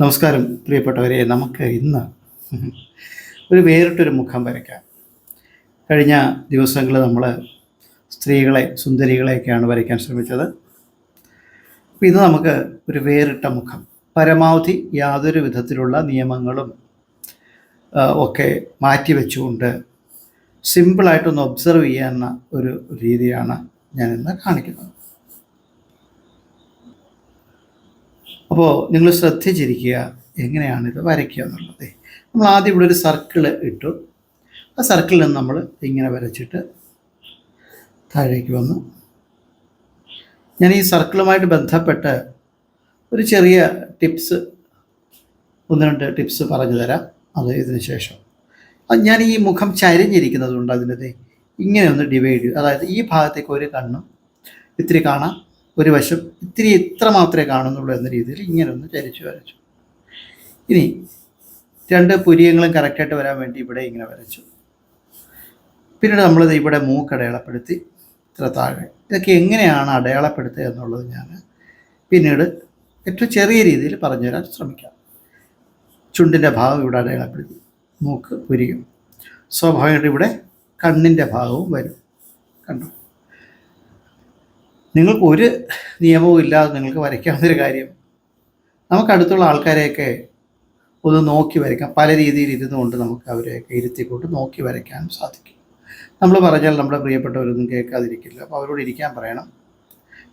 നമസ്കാരം പ്രിയപ്പെട്ടവരെ. നമുക്ക് ഇന്ന് ഒരു വേറിട്ടൊരു മുഖം വരയ്ക്കാം. കഴിഞ്ഞ ദിവസങ്ങൾ നമ്മൾ സ്ത്രീകളെ സുന്ദരികളെയൊക്കെയാണ് വരയ്ക്കാൻ ശ്രമിച്ചത്. ഇന്ന് നമുക്ക് ഒരു വേറിട്ട മുഖം പരമാവധി യാതൊരു വിധത്തിലുള്ള നിയമങ്ങളും ഒക്കെ മാറ്റിവെച്ചുകൊണ്ട് സിമ്പിളായിട്ടൊന്ന് ഒബ്സർവ് ചെയ്യാവുന്ന ഒരു രീതിയാണ് ഞാനിന്ന് കാണിക്കുന്നത്. അപ്പോൾ നിങ്ങൾ ശ്രദ്ധിച്ചിരിക്കുക എങ്ങനെയാണ് ഇത് വരയ്ക്കുക എന്നുള്ളത്. നമ്മൾ ആദ്യം ഇവിടെ ഒരു സർക്കിൾ ഇട്ടു. ആ സർക്കിളിൽ നിന്ന് നമ്മൾ ഇങ്ങനെ വരച്ചിട്ട് താഴേക്ക് വന്നു. ഞാൻ ഈ സർക്കിളുമായിട്ട് ബന്ധപ്പെട്ട് ഒരു ചെറിയ ടിപ്സ് ഒന്ന് രണ്ട് ടിപ്സ് പറഞ്ഞു തരാം. അത് ഇതിന് ശേഷം. ഞാൻ ഈ മുഖം ചരിഞ്ഞിരിക്കുന്നത് കൊണ്ട് അതിന്റെ ഇങ്ങനെ ഒന്ന് ഡിവൈഡ് ചെയ്യും. അതായത് ഈ ഭാഗത്തേക്ക് ഒരു കണ്ണും ഇത്തിരി കാണാം. ഒരു വശം ഇത്തിരി ഇത്ര മാത്രമേ കാണുന്നുള്ളൂ എന്ന രീതിയിൽ ഇങ്ങനെ ഒന്ന് ചരിച്ചു വരച്ചു. ഇനി രണ്ട് പുരിയങ്ങളും കറക്റ്റായിട്ട് വരാൻ വേണ്ടി ഇവിടെ ഇങ്ങനെ വരച്ചു. പിന്നീട് നമ്മൾ ഇവിടെ മൂക്ക് അടയാളപ്പെടുത്തി ഇത്ര താഴെ. ഇതൊക്കെ എങ്ങനെയാണ് അടയാളപ്പെടുത്തുക എന്നുള്ളത് ഞാൻ പിന്നീട് ഏറ്റവും ചെറിയ രീതിയിൽ പറഞ്ഞുതരാൻ ശ്രമിക്കാം. ചുണ്ടിന്റെ ഭാഗം ഇവിടെ അടയാളപ്പെടുത്തി മൂക്ക് പുരിയും. സ്വാഭാവികമായിട്ട് ഇവിടെ കണ്ണിന്റെ ഭാഗവും വരും. കണ്ടു? നിങ്ങൾക്ക് ഒരു നിയമവും ഇല്ലാതെ നിങ്ങൾക്ക് വരയ്ക്കാവുന്നൊരു കാര്യം. നമുക്ക് അടുത്തുള്ള ആൾക്കാരെയൊക്കെ ഒന്ന് നോക്കി വരയ്ക്കാം. പല രീതിയിൽ ഇരുന്നുകൊണ്ട് നമുക്ക് അവരെയൊക്കെ ഇരുത്തിക്കൊണ്ട് നോക്കി വരയ്ക്കാനും സാധിക്കും. നമ്മൾ പറഞ്ഞാൽ നമ്മുടെ പ്രിയപ്പെട്ടവരൊന്നും കേൾക്കാതിരിക്കില്ല. അപ്പോൾ അവരോട് ഇരിക്കാൻ പറയണം.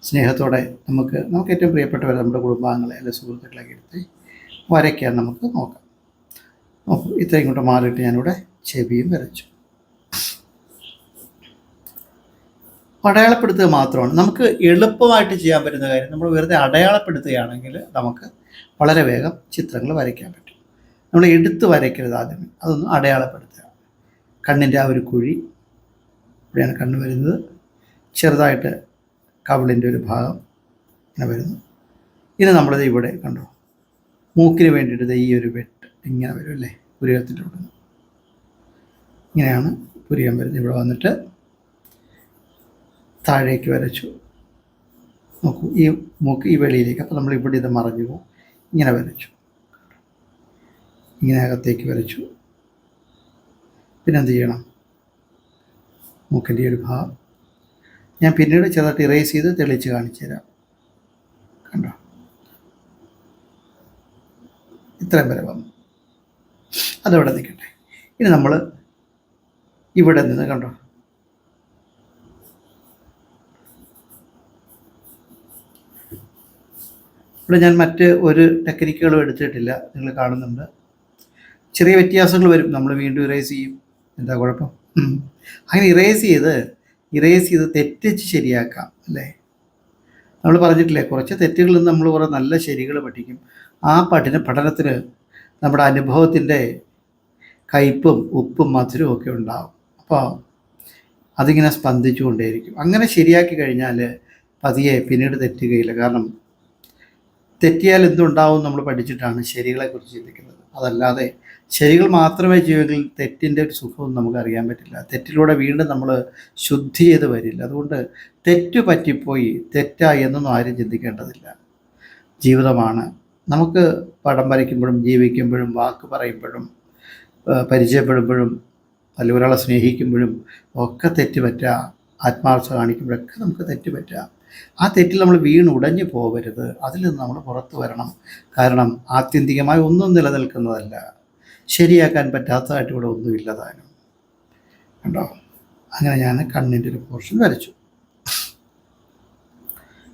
സ്നേഹത്തോടെ നമുക്ക് നമുക്ക് ഏറ്റവും പ്രിയപ്പെട്ടവർ നമ്മുടെ കുടുംബാംഗങ്ങളെ അല്ലെങ്കിൽ സുഹൃത്തുക്കളെ എടുത്ത് വരയ്ക്കാൻ നമുക്ക് നോക്കൂ ഇത്രയും കൊണ്ട് മാറിയിട്ട് ഞാനിവിടെ ചെവിയും വരച്ചു. അടയാളപ്പെടുത്തുക മാത്രമാണ്. നമുക്ക് എളുപ്പമായിട്ട് ചെയ്യാൻ പറ്റുന്ന കാര്യം നമ്മൾ വെറുതെ അടയാളപ്പെടുത്തുകയാണെങ്കിൽ നമുക്ക് വളരെ വേഗം ചിത്രങ്ങൾ വരയ്ക്കാൻ പറ്റും. നമ്മൾ എടുത്ത് വരയ്ക്കരുത് ആദ്യമേ അതൊന്നും അടയാളപ്പെടുത്തുക. കണ്ണിന്റെ ആ ഒരു കുഴി ഇവിടെയാണ് കണ്ണ് വരുന്നത്. ചെറുതായിട്ട് കവിളിന്റെ ഒരു ഭാഗം ഇങ്ങനെ വരുന്നു. ഇനി നമ്മളിത് ഇവിടെ കണ്ടോ? മൂക്കിന് വേണ്ടിയിട്ട് ഈ ഒരു വെട്ട് ഇങ്ങനെ വരും അല്ലേ? പുരികത്തിന്റെ ഇങ്ങനെയാണ് പുരികം വരുന്നത്. ഇവിടെ വന്നിട്ട് താഴേക്ക് വരച്ചു. നോക്കൂ ഈ മൂക്ക് ഈ വെളിയിലേക്ക്. അപ്പോൾ നമ്മൾ ഇവിടെ ഇത് മറഞ്ഞു പോകും ഇങ്ങനെ വരച്ചു. ഇങ്ങനെ അകത്തേക്ക് വരച്ചു. പിന്നെ എന്ത് ചെയ്യണം മൂക്കിന്റെ ഒരു ഭാഗം. ഞാൻ പിന്നീട് ചെറുതായിട്ട് ഇറേസ് ചെയ്ത് തെളിച്ച് കാണിച്ചു തരാം. കണ്ടോ? ഇത്രയും വരെ വന്നു. അതവിടെ നിൽക്കട്ടെ. ഇനി നമ്മൾ ഇവിടെ നിന്ന് കണ്ടോ? ഇവിടെ ഞാൻ മറ്റ് ഒരു ടെക്നിക്കുകളും എടുത്തിട്ടില്ല. നിങ്ങൾ കാണുന്നുണ്ട്. ചെറിയ വ്യത്യാസങ്ങൾ വരും. നമ്മൾ വീണ്ടും ഇറേസ് ചെയ്യും. എന്താ കുഴപ്പം? അങ്ങനെ ഇറേസ് ചെയ്ത് ഇറേസ് ചെയ്ത് തെറ്റിച്ച് ശരിയാക്കാം അല്ലേ? നമ്മൾ പറഞ്ഞിട്ടില്ലേ കുറച്ച് തെറ്റുകളിൽ നിന്ന് നമ്മൾ കുറേ നല്ല ശരികൾ പഠിക്കും. ആ പഠന പഠനത്തിന് നമ്മുടെ അനുഭവത്തിന്റെ കയ്പും ഉപ്പും മധുരവും ഒക്കെ ഉണ്ടാവും. അപ്പോൾ അതിങ്ങനെ സ്പന്ദിച്ചുകൊണ്ടേയിരിക്കും. അങ്ങനെ ശരിയാക്കി കഴിഞ്ഞാൽ പതിയെ പിന്നീട് തെറ്റുകയില്ല. കാരണം തെറ്റിയാൽ എന്തുണ്ടാവും നമ്മൾ പഠിച്ചിട്ടാണ് ശരികളെക്കുറിച്ച് ചിന്തിക്കുന്നത്. അതല്ലാതെ ശരികൾ മാത്രമേ ജീവിതത്തിൽ തെറ്റിന്റെ ഒരു സുഖവും നമുക്ക് അറിയാൻ പറ്റില്ല. തെറ്റിലൂടെ വീണ്ടും നമ്മൾ ശുദ്ധി ചെയ്ത് വരില്ല. അതുകൊണ്ട് തെറ്റ് പറ്റിപ്പോയി തെറ്റായി എന്നൊന്നും ആരും ചിന്തിക്കേണ്ടതില്ല. ജീവിതമാണ്. നമുക്ക് പടം വരയ്ക്കുമ്പോഴും ജീവിക്കുമ്പോഴും വാക്ക് പറയുമ്പോഴും പരിചയപ്പെടുമ്പോഴും അല്ലെങ്കിൽ ഒരാളെ സ്നേഹിക്കുമ്പോഴും ഒക്കെ തെറ്റ് പറ്റാം ആത്മാർത്ഥ കാണിക്കുമ്പോഴൊക്കെ നമുക്ക് തെറ്റ് പറ്റാം ആ തെറ്റിൽ നമ്മൾ വീണ് ഉടഞ്ഞു പോകരുത് അതിൽ നിന്ന് നമ്മൾ പുറത്തു വരണം. കാരണം ആത്യന്തികമായി ഒന്നും നിലനിൽക്കുന്നതല്ല. ശരിയാക്കാൻ പറ്റാത്തതായിട്ട് ഇവിടെ ഒന്നുമില്ല താനും. കണ്ടോ? അങ്ങനെ ഞാൻ കണ്ണിന്റെ ഒരു പോർഷൻ വരച്ചു.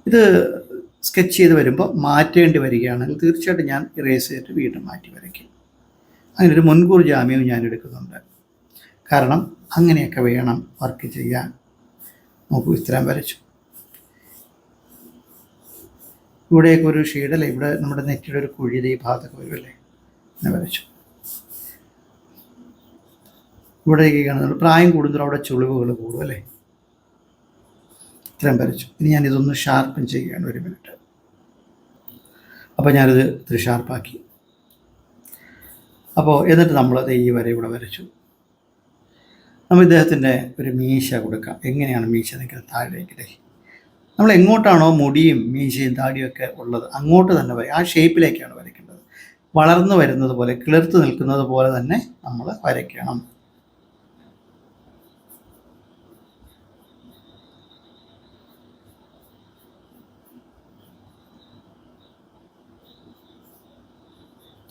ഇത് സ്കെച്ച് ചെയ്ത് വരുമ്പോൾ മാറ്റേണ്ടി വരികയാണെങ്കിൽ തീർച്ചയായിട്ടും ഞാൻ ഇറേസ് ചെയ്തിട്ട് വീണ്ടും മാറ്റി വരയ്ക്കും. അങ്ങനെ ഒരു മുൻകൂർ ജാമ്യവും ഞാൻ എടുക്കുന്നുണ്ട്. കാരണം അങ്ങനെയൊക്കെ വേണം വർക്ക് ചെയ്യാൻ. നോക്കൂ ഇത്രയും വരച്ചു. ഇവിടെയൊക്കെ ഒരു ഷെയ്ഡല്ലേ ഇവിടെ നമ്മുടെ നെറ്റിയുടെ ഒരു കുഴി ദേ ഈ ഭാഗത്തൊക്കെ വരുമല്ലേ അങ്ങനെ വരച്ചു. ഇവിടേക്ക് കാണുന്നത് പ്രായം കൂടുന്നതിൽ അവിടെ ചുളിവുകൾ കൂടും അല്ലേ? ഇത്രയും വരച്ചു. ഇനി ഞാൻ ഇതൊന്ന് ഷാർപ്പൻ ചെയ്യുകയാണ് ഒരു മിനിറ്റ്. അപ്പോൾ ഞാനിത് ഇത്തിരി ഷാർപ്പാക്കി. അപ്പോൾ എന്നിട്ട് നമ്മൾ ഈ വരെ ഇവിടെ വരച്ചു. നമ്മൾ ഇദ്ദേഹത്തിന്റെ ഒരു മീശ കൊടുക്കാം. എങ്ങനെയാണ് മീശ? നിൽക്കുന്നത് താഴേക്ക് ദേ നമ്മൾ എങ്ങോട്ടാണോ മുടിയും മീശയും താടിയൊക്കെ ഉള്ളത് അങ്ങോട്ട് തന്നെ വരും ആ ഷേപ്പിലേക്കാണ് വരയ്ക്കേണ്ടത്. വളർന്നു വരുന്നത് പോലെ കിളിർത്ത് നിൽക്കുന്നത് പോലെ തന്നെ നമ്മൾ വരയ്ക്കണം.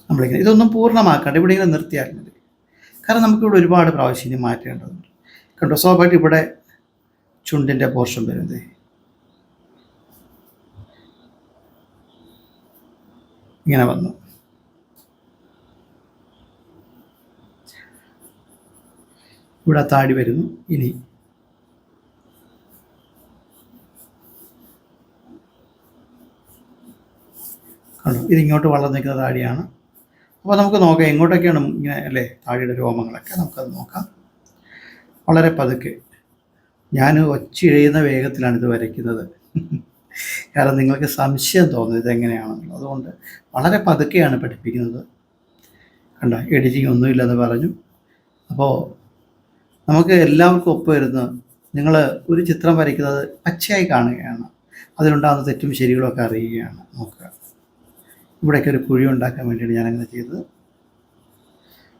നമ്മളിങ്ങനെ ഇതൊന്നും പൂർണമാക്കാണ്ട് ഇവിടെ ഇങ്ങനെ നിർത്തിയാൽ മതി കാരണം നമുക്കിവിടെ ഒരുപാട് പ്രാവശ്യം ഇനി മാറ്റേണ്ടതുണ്ട്. കണ്ടോ സ്വാഭാവികമായിട്ട് ഇവിടെ ചുണ്ടിന്റെ പോർഷൻ വരുന്നത്. ഇങ്ങനെ വന്നു. ഇവിടെ താടി വരുന്നു ഇനി. കണ്ടു? ഇതിങ്ങോട്ട് വളർന്നു നിൽക്കുന്ന താടിയാണ്. അപ്പോൾ നമുക്ക് നോക്കാം എങ്ങോട്ടൊക്കെയാണ് ഇങ്ങനെ അല്ലേ താടിയുടെ രോമങ്ങളൊക്കെ? നമുക്കത് നോക്കാം. വളരെ പതുക്കെ. ഞാൻ ഒച്ചിഴയുന്ന വേഗത്തിലാണ് ഇത് വരയ്ക്കുന്നത്. കാരണം നിങ്ങൾക്ക് സംശയം തോന്നുന്നത് ഇതെങ്ങനെയാണെന്നുള്ളത്. അതുകൊണ്ട് വളരെ പതുക്കെയാണ് പഠിപ്പിക്കുന്നത്. കണ്ട? എഡിറ്റിംഗ് ഒന്നുമില്ലെന്ന് പറഞ്ഞു. അപ്പോൾ നമുക്ക് എല്ലാവർക്കും ഒപ്പം ഇരുന്ന് നിങ്ങൾ ഒരു ചിത്രം വരയ്ക്കുന്നത് പച്ചയായി കാണുകയാണ്. അതിലുണ്ടാകുന്ന തെറ്റും ശരികളും ഒക്കെ അറിയുകയാണ് നോക്കുക. ഇവിടെയൊക്കെ ഒരു കുഴി ഉണ്ടാക്കാൻ വേണ്ടിയാണ് ഞാനങ്ങനെ ചെയ്തത്.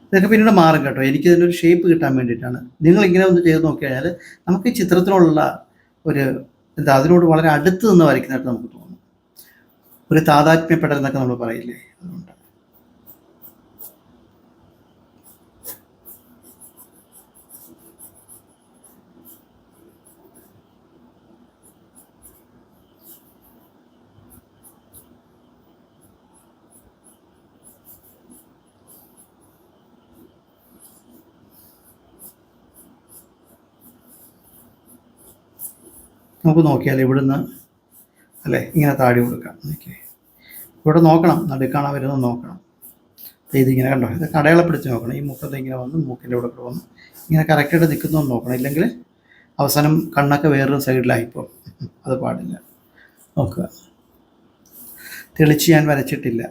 ഇതൊക്കെ പിന്നീട് മാറും കേട്ടോ. എനിക്ക് ഇതിന്റെ ഒരു ഷേപ്പ് കിട്ടാൻ വേണ്ടിയിട്ടാണ്. നിങ്ങൾ ഇങ്ങനെ ഒന്ന് ചെയ്ത് നോക്കിക്കഴിഞ്ഞാൽ നമുക്ക് ഈ ചിത്രത്തിനുള്ള ഒരു അതിനോട് വളരെ അടുത്ത് നിന്ന് വരയ്ക്കുന്നതായിട്ട് നമുക്ക് തോന്നും. ഒരു താതാത്മ്യപ്പെടലെന്നൊക്കെ നമ്മൾ പറയില്ലേ? അതുകൊണ്ട്. നമുക്ക് നോക്കിയാൽ ഇവിടുന്ന് അല്ലേ ഇങ്ങനെ താടി കൊടുക്കാം. ഓക്കെ ഇവിടെ നോക്കണം നടുക്കാണ് വരുന്നത് നോക്കണം. ഇതിങ്ങനെ കണ്ടോ ഇത് കടയളപ്പിടിച്ച് നോക്കണം. ഈ മുഖത്ത് ഇങ്ങനെ വന്ന് മൂക്കിന്റെ ഇവിടെ കൂടെ വന്ന് ഇങ്ങനെ കറക്റ്റായിട്ട് നിൽക്കുന്നു നോക്കണം. ഇല്ലെങ്കിൽ അവസാനം കണ്ണൊക്കെ വേറൊരു സൈഡിലായിപ്പോൾ അത് പാടില്ല. നോക്കുക. തെളിച്ച് ഞാൻ വരച്ചിട്ടില്ല.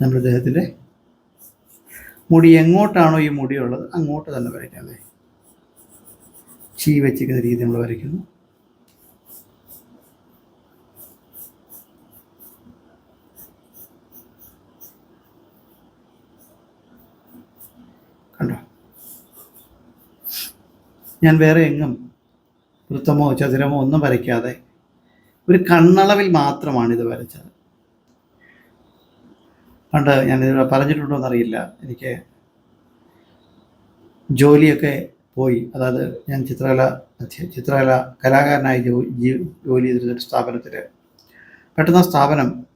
നമ്മുടെ ദേഹത്തിന്റെ മുടി എങ്ങോട്ടാണോ ഈ മുടിയുള്ളത് അങ്ങോട്ട് തന്നെ വരയ്ക്കാം. ചീ വെച്ചിരിക്കുന്ന രീതി നമ്മൾ വരയ്ക്കുന്നു. കണ്ടോ? ഞാൻ വേറെ എങ്ങും വൃത്തമോ ചതുരമോ ഒന്നും വരയ്ക്കാതെ ഒരു കണ്ണളവിൽ മാത്രമാണ് ഇത് വരച്ചത്. പണ്ട് ഞാൻ ഇത് പറഞ്ഞിട്ടുണ്ടോ എന്നറിയില്ല എനിക്ക് ജോലിയൊക്കെ പോയി. അതായത് ഞാൻ ചിത്രകല ചിത്രകല കലാകാരനായി ജോലി ജീ- ജോലി ചെയ്തിരുന്ന ഒരു സ്ഥാപനത്തിൽ പെട്ടെന്ന് സ്ഥാപനം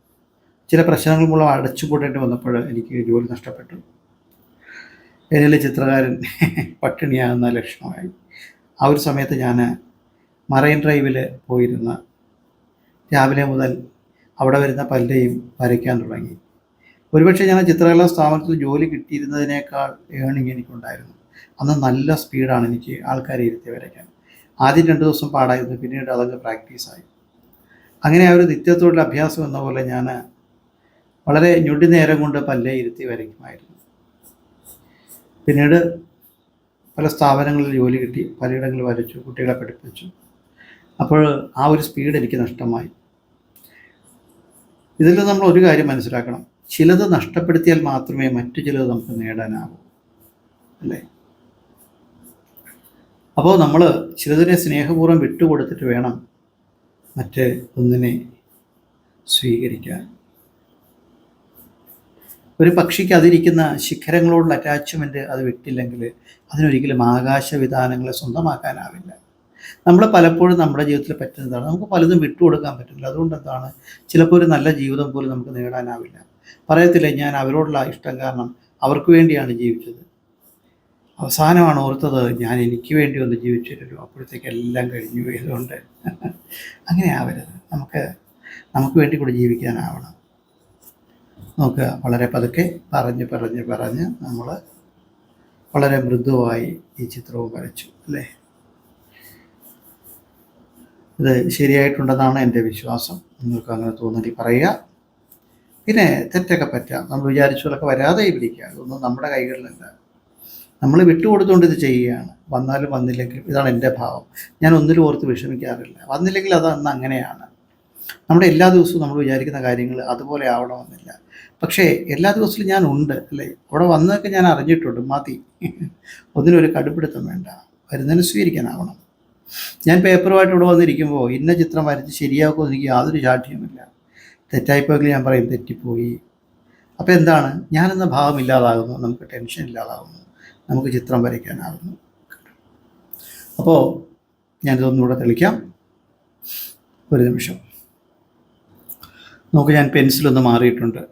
ചില പ്രശ്നങ്ങൾ മൂലം അടച്ചുപൂട്ടേണ്ടി വന്നപ്പോൾ എനിക്ക് ജോലി നഷ്ടപ്പെട്ടു. എന്നിലെ ചിത്രകാരൻ പട്ടിണിയാകുന്ന ലക്ഷണമായി. ആ ഒരു സമയത്ത് ഞാൻ മറൈൻ ഡ്രൈവിൽ പോയിരുന്ന രാവിലെ മുതൽ അവിടെ വരുന്ന പലരെയും വരയ്ക്കാൻ തുടങ്ങി. ഒരുപക്ഷെ ഞാൻ ചിത്രകലാ സ്ഥാപനത്തിൽ ജോലി കിട്ടിയിരുന്നതിനേക്കാൾ ഏണിങ് എനിക്കുണ്ടായിരുന്നു. അന്ന് നല്ല സ്പീഡാണ് എനിക്ക് ആൾക്കാരെ ഇരുത്തി വരയ്ക്കാൻ. ആദ്യം രണ്ട് ദിവസം പാടായിരുന്നു പിന്നീട് അതങ്ങ് പ്രാക്ടീസായി അങ്ങനെ ആ ഒരു നിത്യത്തോടുള്ള അഭ്യാസം എന്ന പോലെ ഞാൻ വളരെ ഞൊടി നേരം കൊണ്ട് പല്ലേ ഇരുത്തി വരയ്ക്കുമായിരുന്നു. പിന്നീട് പല സ്ഥാപനങ്ങളിൽ ജോലി കിട്ടി പലയിടങ്ങളിൽ വരച്ചു കുട്ടികളെ പഠിപ്പിച്ചു. അപ്പോൾ ആ ഒരു സ്പീഡ് എനിക്ക് നഷ്ടമായി. ഇതിൽ നമ്മൾ ഒരു കാര്യം മനസ്സിലാക്കണം. ചിലത് നഷ്ടപ്പെടുത്തിയാൽ മാത്രമേ മറ്റു ചിലത് നമുക്ക് നേടാനാവൂ. അല്ലേ? അപ്പോൾ നമ്മൾ ചിലതിനെ സ്നേഹപൂർവം വിട്ടുകൊടുത്തിട്ട് വേണം മറ്റ് ഒന്നിനെ സ്വീകരിക്കാൻ. ഒരു പക്ഷിക്ക് അതിരിക്കുന്ന ശിഖരങ്ങളോടുള്ള അറ്റാച്ച്മെന്റ് അത് വിട്ടില്ലെങ്കിൽ അതിനൊരിക്കലും ആകാശവിധാനങ്ങളെ സ്വന്തമാക്കാനാവില്ല. നമ്മൾ പലപ്പോഴും നമ്മുടെ ജീവിതത്തിൽ പറ്റുന്നതാണ് നമുക്ക് പലതും വിട്ടുകൊടുക്കാൻ പറ്റില്ല. അതുകൊണ്ട് എന്താണ്? ചിലപ്പോൾ ഒരു നല്ല ജീവിതം പോലും നമുക്ക് നേടാനാവില്ല. പറയത്തില്ലേ ഞാൻ അവരോടുള്ള ഇഷ്ടം കാരണം അവർക്ക് വേണ്ടിയാണ് ജീവിച്ചത്. അവസാനമാണ് ഓർത്തത് ഞാൻ എനിക്ക് വേണ്ടി ഒന്ന് ജീവിച്ചിട്ടല്ലോ അപ്പോഴത്തേക്ക് എല്ലാം കഴിഞ്ഞു പോയതുകൊണ്ട്. അങ്ങനെ ആവരുത്. നമുക്ക് നമുക്ക് വേണ്ടി കൂടി ജീവിക്കാനാവണം. നമുക്ക് വളരെ പതുക്കെ പറഞ്ഞ് പറഞ്ഞ് പറഞ്ഞ് നമ്മൾ വളരെ മൃദുവായി ഈ ചിത്രവും വരച്ചു അല്ലേ? ഇത് ശരിയായിട്ടുണ്ടെന്നാണ് എന്റെ വിശ്വാസം. നിങ്ങൾക്ക് അങ്ങനെ തോന്നി പറയുക. പിന്നെ തെറ്റൊക്കെ പറ്റാം. നമ്മൾ വിചാരിച്ചതൊക്കെ വരാതെ പിടിക്കുക അതൊന്നും നമ്മുടെ കൈകളിലല്ല. നമ്മൾ വിട്ടുകൊടുത്തുകൊണ്ട് ഇത് ചെയ്യുകയാണ്. വന്നാലും വന്നില്ലെങ്കിലും ഇതാണ് എന്റെ ഭാവം. ഞാൻ ഒന്നിലും ഓർത്ത് വിഷമിക്കാറില്ല. വന്നില്ലെങ്കിൽ അത് അന്ന് അങ്ങനെയാണ്. നമ്മുടെ എല്ലാ ദിവസവും നമ്മൾ വിചാരിക്കുന്ന കാര്യങ്ങൾ അതുപോലെ ആവണമെന്നില്ല. പക്ഷേ എല്ലാ ദിവസവും ഞാൻ ഉണ്ട് അല്ലേ? അവിടെ വന്നതൊക്കെ ഞാൻ അറിഞ്ഞിട്ടുണ്ട്. മതി. ഒന്നിനൊരു കടുപ്പിടുത്തം വേണ്ട. വരുന്നതിന് സ്വീകരിക്കാനാവണം. ഞാൻ പേപ്പറുമായിട്ട് ഇവിടെ വന്നിരിക്കുമ്പോൾ ഇന്ന ചിത്രം വരച്ച് ശരിയാക്കുമെന്ന് എനിക്ക് യാതൊരു ശാഠ്യവുമില്ല. തെറ്റായിപ്പോയെങ്കിൽ ഞാൻ പറയും തെറ്റിപ്പോയി. അപ്പോൾ എന്താണ്? ഞാനെന്ന ഭാവം ഇല്ലാതാകുന്നു. നമുക്ക് ടെൻഷൻ ഇല്ലാതാകുന്നു. നമുക്ക് ചിത്രം വരയ്ക്കാനാകുന്നു അപ്പോൾ ഞാനിതൊന്നുകൂടെ തെളിക്കാം. ഒരു നിമിഷം. നമുക്ക് ഞാൻ പെൻസിലൊന്ന് മാറിയിട്ടുണ്ട്.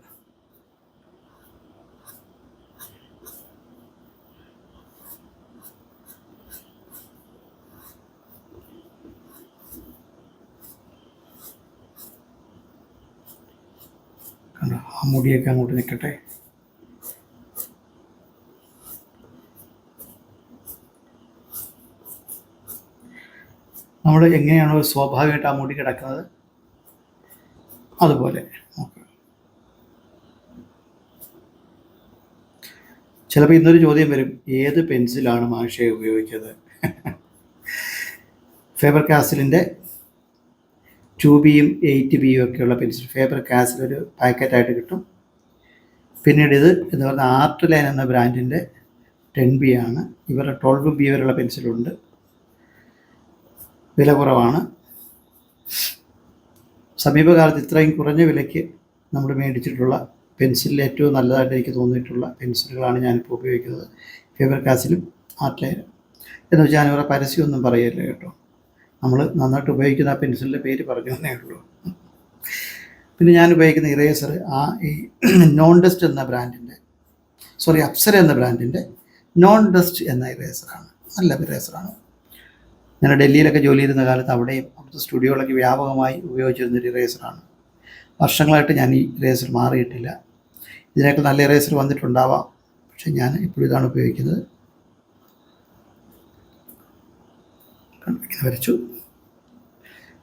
ആ മുടിയൊക്കെ അങ്ങോട്ട് നിൽക്കട്ടെ എങ്ങനെയാണോ സ്വാഭാവികമായിട്ട് ആ മുടി കിടക്കുന്നത്? അതുപോലെ. ചിലപ്പോൾ ഇന്നൊരു ചോദ്യം വരും ഏത് പെൻസിലാണ് മാഷെ ഉപയോഗിച്ചത് ഫേബർ കാസിലിന്റെ ടു ബിയും എയ്റ്റ് ബിയും ഒക്കെയുള്ള പെൻസിൽ ഫേബർ കാസിൽ ഒരു പാക്കറ്റായിട്ട് കിട്ടും. പിന്നീട് ഇത് എന്ന് പറഞ്ഞാൽ ആർട്ട് ലൈൻ എന്ന ബ്രാൻഡിന്റെ ടെൻ ബി ആണ്. ഇവരുടെ ട്വൽവ് ബി വരെയുള്ള പെൻസിലുണ്ട് വില കുറവാണ്. സമീപകാലത്ത് ഇത്രയും കുറഞ്ഞ വിലയ്ക്ക് നമ്മൾ മേടിച്ചിട്ടുള്ള പെൻസിലിൽ ഏറ്റവും നല്ലതായിട്ട് എനിക്ക് തോന്നിയിട്ടുള്ള പെൻസിലുകളാണ് ഞാനിപ്പോൾ ഉപയോഗിക്കുന്നത്. ഫേബർ കാസിലും ആർട്ട് ലൈനും എന്ന് വെച്ചാൽ ഞാനിവിടെ പരസ്യമൊന്നും പറയല്ല കേട്ടോ. നമ്മൾ നന്നായിട്ട് ഉപയോഗിക്കുന്ന ആ പെൻസിലിന്റെ പേര് പറഞ്ഞു തന്നേ ഉള്ളൂ. പിന്നെ ഞാൻ ഉപയോഗിക്കുന്ന ഇറേസർ ആ ഈ നോൺ ഡസ്റ്റ് എന്ന ബ്രാൻഡിന്റെ സോറി അപ്സര എന്ന ബ്രാൻഡിന്റെ നോൺ ഡസ്റ്റ് എന്ന ഇറേസറാണ്. നല്ല ഇറേസറാണ്. ഞാൻ ഡൽഹിയിലൊക്കെ ജോലി ചെയ്തിരുന്ന കാലത്ത് അവിടെയും അവിടുത്തെ സ്റ്റുഡിയോകളൊക്കെ വ്യാപകമായി ഉപയോഗിച്ചിരുന്ന ഉപയോഗിച്ചിരുന്നൊരു ഇറേസറാണ് വർഷങ്ങളായിട്ട് ഞാൻ ഈ ഇറേസർ മാറിയിട്ടില്ല. ഇതിനേക്കാൾ നല്ല ഇറേസർ വന്നിട്ടുണ്ടാവാം. പക്ഷെ ഞാൻ ഇപ്പോഴും ഇതാണ് ഉപയോഗിക്കുന്നത്. വരച്ചു.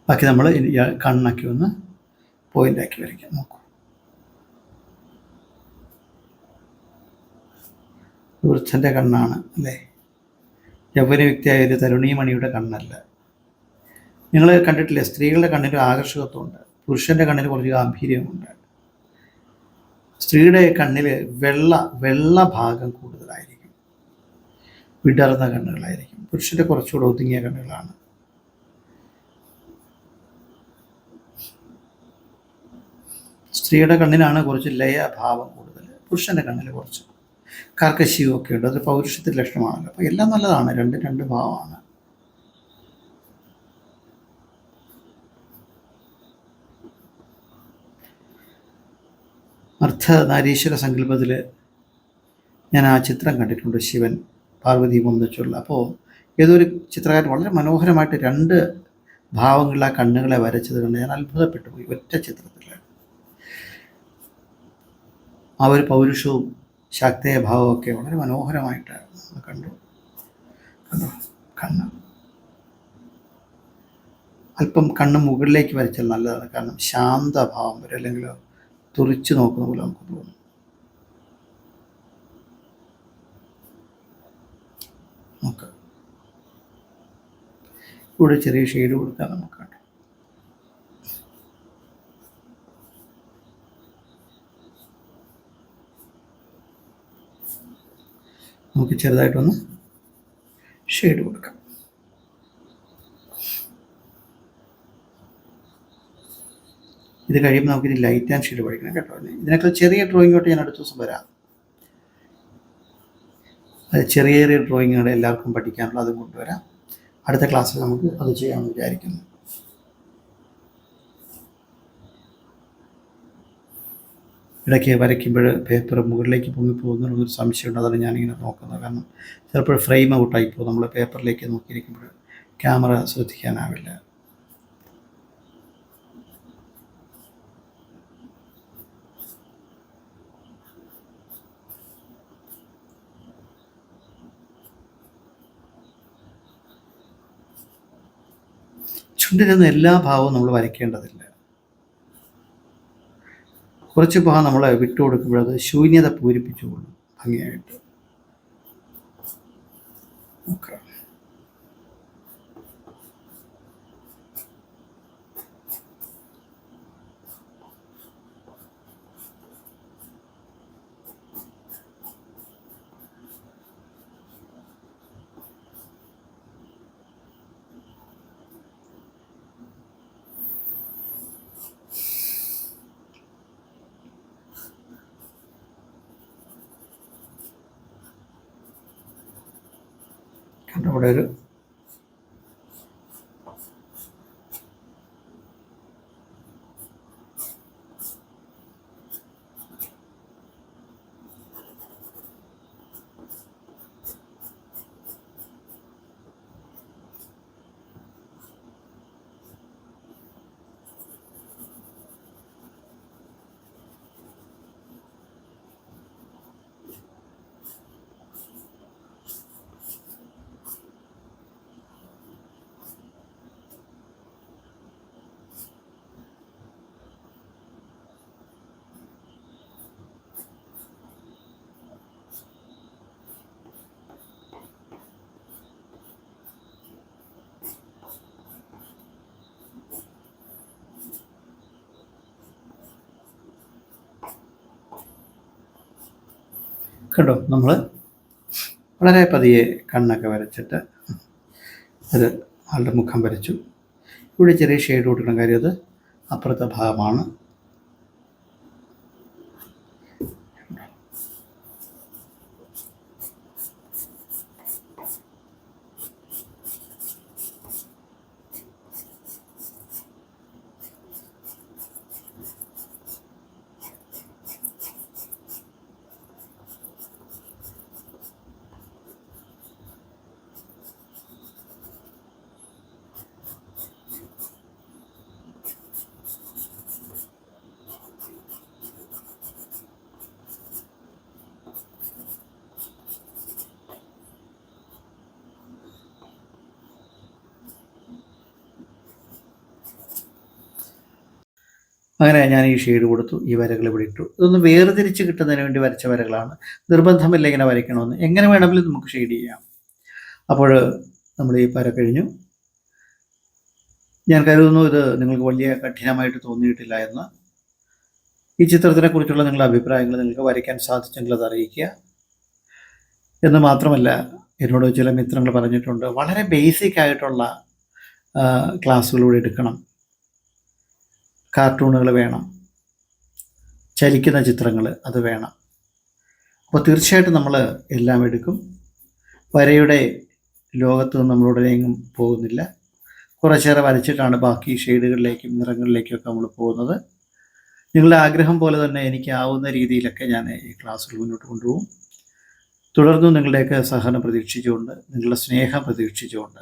ബാക്കി നമ്മൾ കണ്ണാക്കി ഒന്ന് പോയിന്റാക്കി വരയ്ക്കാം. നോക്കൂ. വൃക്ഷന്റെ കണ്ണാണ് അല്ലേ? യൗവന വ്യക്തിയായ ഒരു തരുണീമണിയുടെ കണ്ണല്ല. നിങ്ങൾ കണ്ടിട്ടില്ലേ? സ്ത്രീകളുടെ കണ്ണിന് ആകർഷകത്വമുണ്ട്. പുരുഷന്റെ കണ്ണിന് കുറച്ച് ഗാംഭീര്യമുണ്ട് സ്ത്രീയുടെ കണ്ണിൽ വെള്ള വെള്ള ഭാഗം കൂടുതലായിരിക്കും. വിടർന്ന കണ്ണുകളായിരിക്കും. പുരുഷന്റെ കുറച്ചുകൂടെ ഒതുങ്ങിയ കണ്ണുകളാണ്. സ്ത്രീയുടെ കണ്ണിനാണ് കുറച്ച് ലയഭാവം കൂടുതൽ പുരുഷന്റെ കണ്ണിൽ കുറച്ച് കാർക്കശ്യവും ഒക്കെ ഉണ്ട്. അത് പൗരുഷത്തിന്റെ ലക്ഷണമാണല്ലോ. അപ്പോൾ എല്ലാം നല്ലതാണ്. രണ്ട് രണ്ട് ഭാവമാണ്. അർത്ഥ നാരീശ്വര സങ്കല്പത്തിൽ ഞാൻ ആ ചിത്രം കണ്ടിട്ടുണ്ട് ശിവൻ പാർവതി ഒന്നിച്ചുള്ള അപ്പോൾ ഏതൊരു ചിത്രകാരൻ വളരെ മനോഹരമായിട്ട് രണ്ട് ഭാവങ്ങളിൽ ആ കണ്ണുകളെ വരച്ചത് കണ്ട് ഞാൻ അത്ഭുതപ്പെട്ടു പോയി ഒറ്റ ചിത്രത്തിൽ ആ ഒരു പൗരുഷവും ശാക്തേയ ഭാവമൊക്കെ വളരെ മനോഹരമായിട്ട് കണ്ടു. കണ്ടോ? കണ്ണ്. അല്പം കണ്ണ് മുകളിലേക്ക് വരച്ചാൽ നല്ലതാണ്. കാരണം ശാന്തഭാവം വരും അല്ലെങ്കിൽ തുറിച്ചു നോക്കുന്ന പോലെ നമുക്ക് തോന്നും. നോക്കാം ഇവിടെ ചെറിയ ഷെയ്ഡ് കൊടുക്കാം നമുക്ക്. നമുക്ക് ചെറുതായിട്ടൊന്ന് ഷെയ്ഡ് കൊടുക്കാം. ഇത് കഴിയുമ്പോൾ നമുക്കിനി ലൈറ്റ് ആൻഡ് ഷെയ്ഡ് പഠിക്കണം കേട്ടോ. ഇതിനൊക്കെ ചെറിയ ഡ്രോയിങ്ങോട്ട് ഞാൻ അടുത്ത ദിവസം വരാം. അത് ചെറിയ ചെറിയ ഡ്രോയിങ്ങുകൾ എല്ലാവർക്കും പഠിക്കാനുള്ള അതും കൊണ്ടുവരാം. അടുത്ത ക്ലാസ്സിൽ നമുക്ക് അത് ചെയ്യാമെന്ന് വിചാരിക്കുന്നു. ഇടയ്ക്ക് വരയ്ക്കുമ്പോൾ പേപ്പർ മുകളിലേക്ക് പൊങ്ങി പോകുന്നൊരു സംശയമുണ്ട്. അതാണ് ഞാനിങ്ങനെ നോക്കുന്നത്. കാരണം ചിലപ്പോൾ ഫ്രെയിം ഔട്ടായി പോകും നമ്മൾ പേപ്പറിലേക്ക് നോക്കിയിരിക്കുമ്പോൾ ക്യാമറ ശ്രദ്ധിക്കാനാവില്ല. ചുണ്ടിൽ എല്ലാ ഭാവവും നമ്മൾ വരയ്ക്കേണ്ടതില്ല. കുറച്ച് ഭാഗം നമ്മൾ വിട്ടുകൊടുക്കുമ്പോൾ അത് ശൂന്യത പൂരിപ്പിച്ചുകൊള്ളും ഭംഗിയായിട്ട്. ഓക്കെ. നമ്മുടെ ഒരു കണ്ടോ? നമ്മൾ വളരെ പതിയെ കണ്ണൊക്കെ വരച്ചിട്ട് അത് ആളുടെ മുഖം വരച്ചു. ഇവിടെ ചെറിയ ഷെയ്ഡ് കൊടുക്കണം കാര്യം അത് അപ്പുറത്തെ ഭാഗമാണ്. അങ്ങനെ ഞാൻ ഈ ഷെയ്ഡ് കൊടുത്തു ഈ വരകൾ ഇവിടെ ഇട്ടു. ഇതൊന്ന് വേർതിരിച്ച് കിട്ടുന്നതിന് വേണ്ടി വരച്ച വരകളാണ്. നിർബന്ധമില്ല ഇങ്ങനെ വരയ്ക്കണമെന്ന്. എങ്ങനെ വേണമെങ്കിലും നമുക്ക് ഷെയ്ഡ് ചെയ്യാം. അപ്പോൾ നമ്മൾ ഈ പര കഴിഞ്ഞു. ഞാൻ കരുതുന്നു ഇത് നിങ്ങൾക്ക് വലിയ കഠിനമായിട്ട് തോന്നിയിട്ടില്ല എന്ന്. ഈ ചിത്രത്തിനെ കുറിച്ചുള്ള നിങ്ങളുടെ അഭിപ്രായങ്ങൾ നിങ്ങൾക്ക് വരയ്ക്കാൻ സാധിച്ചെങ്കിൽ അത് അറിയിക്കുക. എന്ന് മാത്രമല്ല എന്നോട് ചില മിത്രങ്ങൾ പറഞ്ഞിട്ടുണ്ട് വളരെ ബേസിക് ആയിട്ടുള്ള ക്ലാസ്സുകളിലൂടെ എടുക്കണം. കാർട്ടൂണുകൾ വേണം. ചലിക്കുന്ന ചിത്രങ്ങൾ അത് വേണം. അപ്പോൾ തീർച്ചയായിട്ടും നമ്മൾ എല്ലാം എടുക്കും. വരയുടെ ലോകത്ത് നിന്ന് പോകുന്നില്ല. കുറച്ചേറെ വരച്ചിട്ടാണ് ബാക്കി ഷെയ്ഡുകളിലേക്കും നിറങ്ങളിലേക്കും ഒക്കെ നമ്മൾ പോകുന്നത്. നിങ്ങളുടെ ആഗ്രഹം പോലെ തന്നെ എനിക്ക് ആവുന്ന രീതിയിലൊക്കെ ഞാൻ ഈ ക്ലാസ്സുകൾ മുന്നോട്ട് കൊണ്ടുപോകും. തുടർന്നും നിങ്ങളുടെയൊക്കെ സഹനം പ്രതീക്ഷിച്ചുകൊണ്ട് നിങ്ങളുടെ സ്നേഹം പ്രതീക്ഷിച്ചുകൊണ്ട്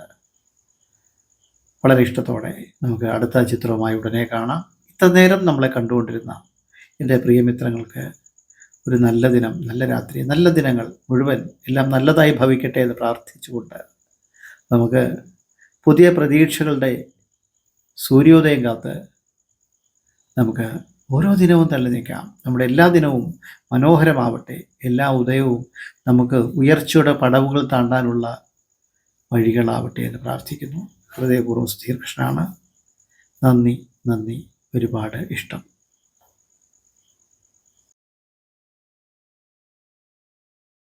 വളരെ ഇഷ്ടത്തോടെ നമുക്ക് അടുത്ത ചിത്രവുമായി ഉടനെ കാണാം. ഇത്ര നേരം നമ്മളെ കണ്ടുകൊണ്ടിരുന്ന എന്റെ പ്രിയമിത്രങ്ങൾക്ക് ഒരു നല്ല ദിനം നല്ല രാത്രി നല്ല ദിനങ്ങൾ മുഴുവൻ എല്ലാം നല്ലതായി ഭവിക്കട്ടെ എന്ന് പ്രാർത്ഥിച്ചുകൊണ്ട് നമുക്ക് പുതിയ പ്രതീക്ഷകളുടെ സൂര്യോദയം കാത്ത് നമുക്ക് ഓരോ ദിനവും തള്ളി നിൽക്കാം. നമ്മുടെ എല്ലാ ദിനവും മനോഹരമാവട്ടെ. എല്ലാ ഉദയവും നമുക്ക് ഉയർച്ചയുടെ പടവുകൾ താണ്ടാനുള്ള വഴികളാവട്ടെ എന്ന് പ്രാർത്ഥിക്കുന്നു. ഹൃദയപൂർവം ശ്രീകൃഷ്ണനാണ് നന്ദി നന്ദി. ഒരുപാട് ഇഷ്ടം.